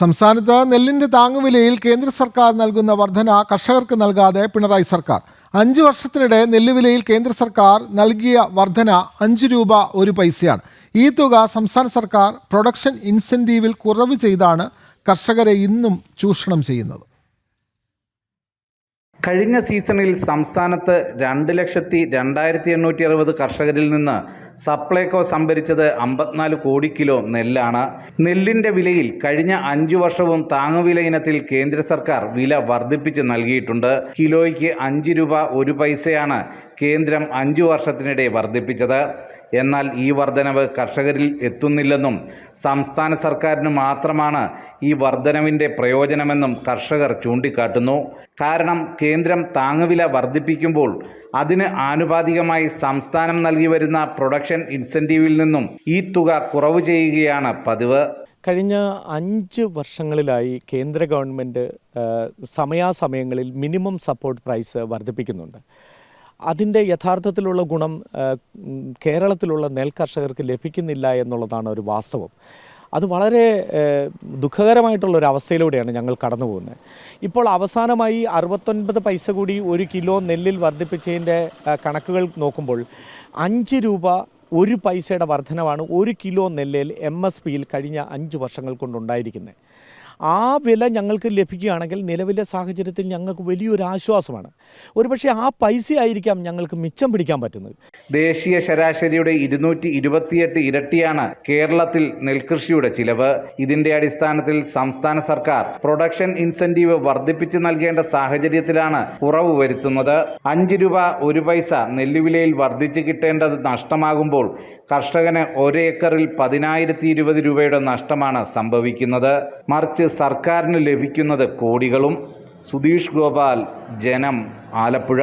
സംസ്ഥാനത്ത് നെല്ലിന്റെ താങ്ങുവിലയിൽ കേന്ദ്ര സർക്കാർ നൽകുന്ന വർധന കർഷകർക്ക് നൽകാതെ പിണറായി സർക്കാർ. അഞ്ചു വർഷത്തിനിടെ നെല്ലുവിലയിൽ കേന്ദ്ര സർക്കാർ നൽകിയ വർധന അഞ്ച് രൂപ ഒരു പൈസയാണ്. ഈ തുക സംസ്ഥാന സർക്കാർ പ്രൊഡക്ഷൻ ഇൻസെന്റീവിൽ കുറവ് ചെയ്താണ് കർഷകരെ ഇന്നും ചൂഷണം ചെയ്യുന്നത്. കഴിഞ്ഞ സീസണിൽ സംസ്ഥാനത്ത് രണ്ട് ലക്ഷത്തി രണ്ടായിരത്തി എണ്ണൂറ്റി അറുപത് കർഷകരിൽ നിന്ന് സപ്ലൈകോ സംഭരിച്ചത് അമ്പത്തിനാല് കോടി കിലോ നെല്ലാണ്. നെല്ലിന്റെ വിലയിൽ കഴിഞ്ഞ അഞ്ചു വർഷവും താങ്ങുവില ഇനത്തിൽ കേന്ദ്ര സർക്കാർ വില വർദ്ധിപ്പിച്ച് നൽകിയിട്ടുണ്ട്. കിലോയ്ക്ക് അഞ്ച് രൂപ ഒരു പൈസയാണ് കേന്ദ്രം അഞ്ചു വർഷത്തിനിടെ വർദ്ധിപ്പിച്ചത്. എന്നാൽ ഈ വർധനവ് കർഷകരിൽ എത്തുന്നില്ലെന്നും സംസ്ഥാന സർക്കാരിന് മാത്രമാണ് ഈ വർധനവിന്റെ പ്രയോജനമെന്നും കർഷകർ ചൂണ്ടിക്കാട്ടുന്നു. കാരണം താങ്ങുവില വർദ്ധിപ്പിക്കുമ്പോൾ അതിന് ആനുപാതികമായി സംസ്ഥാനം നൽകി വരുന്ന പ്രൊഡക്ഷൻ ഇൻസെന്റീവിൽ നിന്നും ഈ തുക കുറവ് ചെയ്യുകയാണ് പതിവ്. കഴിഞ്ഞ അഞ്ച് വർഷങ്ങളിലായി കേന്ദ്ര ഗവൺമെന്റ് സമയാസമയങ്ങളിൽ മിനിമം സപ്പോർട്ട് പ്രൈസ് വർദ്ധിപ്പിക്കുന്നുണ്ട്. അതിന്റെ യഥാർത്ഥത്തിലുള്ള ഗുണം കേരളത്തിലുള്ള നെൽകർഷകർക്ക് ലഭിക്കുന്നില്ല എന്നുള്ളതാണ് ഒരു വാസ്തവം. അത് വളരെ ദുഃഖകരമായിട്ടുള്ള ഒരു അവസ്ഥയിലൂടെയാണ് ഞങ്ങൾ കടന്നു പോകുന്നത് ഇപ്പോൾ അവസാനമായി അറുപത്തൊൻപത് പൈസ കൂടി ഒരു കിലോ നെല്ലിൽ വർദ്ധിപ്പിച്ചതിന്റെ കണക്കുകൾ നോക്കുമ്പോൾ അഞ്ച് രൂപ ഒരു പൈസയുടെ വർധനവാണ് ഒരു കിലോ നെല്ലിൽ എം എസ് പിയിൽ കഴിഞ്ഞ അഞ്ച് വർഷങ്ങൾ കൊണ്ടുണ്ടായിരിക്കുന്നത്. ആ വില ഞങ്ങൾക്ക് ലഭിക്കുകയാണെങ്കിൽ നിലവിലെ സാഹചര്യത്തിൽ ഞങ്ങൾക്ക് വലിയൊരു ആശ്വാസമാണ് ഒരുപക്ഷെ ആ പൈസ ആയിരിക്കാം ഞങ്ങൾക്ക് മിച്ചം പിടിക്കാൻ പറ്റുന്നത്. ദേശീയ ശരാശരിയുടെ ഇരുന്നൂറ്റി ഇരുപത്തിയെട്ട് ഇരട്ടിയാണ് കേരളത്തിൽ നെൽകൃഷിയുടെ ചിലവ്. ഇതിന്റെ അടിസ്ഥാനത്തിൽ സംസ്ഥാന സർക്കാർ പ്രൊഡക്ഷൻ ഇൻസെന്റീവ് വർദ്ധിപ്പിച്ചു നൽകേണ്ട സാഹചര്യത്തിലാണ് കുറവ് വരുത്തുന്നത്. അഞ്ച് രൂപ ഒരു പൈസ നെല്ലുവിലയിൽ വർദ്ധിച്ചു കിട്ടേണ്ടത് നഷ്ടമാകുമ്പോൾ കർഷകന് ഒരേക്കറിൽ പതിനായിരത്തി ഇരുപത് രൂപയുടെ നഷ്ടമാണ് സംഭവിക്കുന്നത്. മറിച്ച് സർക്കാരിന് ലഭിക്കുന്നത് കോടികളും. സുധീഷ് ഗോപാൽ ജനം ആലപ്പുഴ.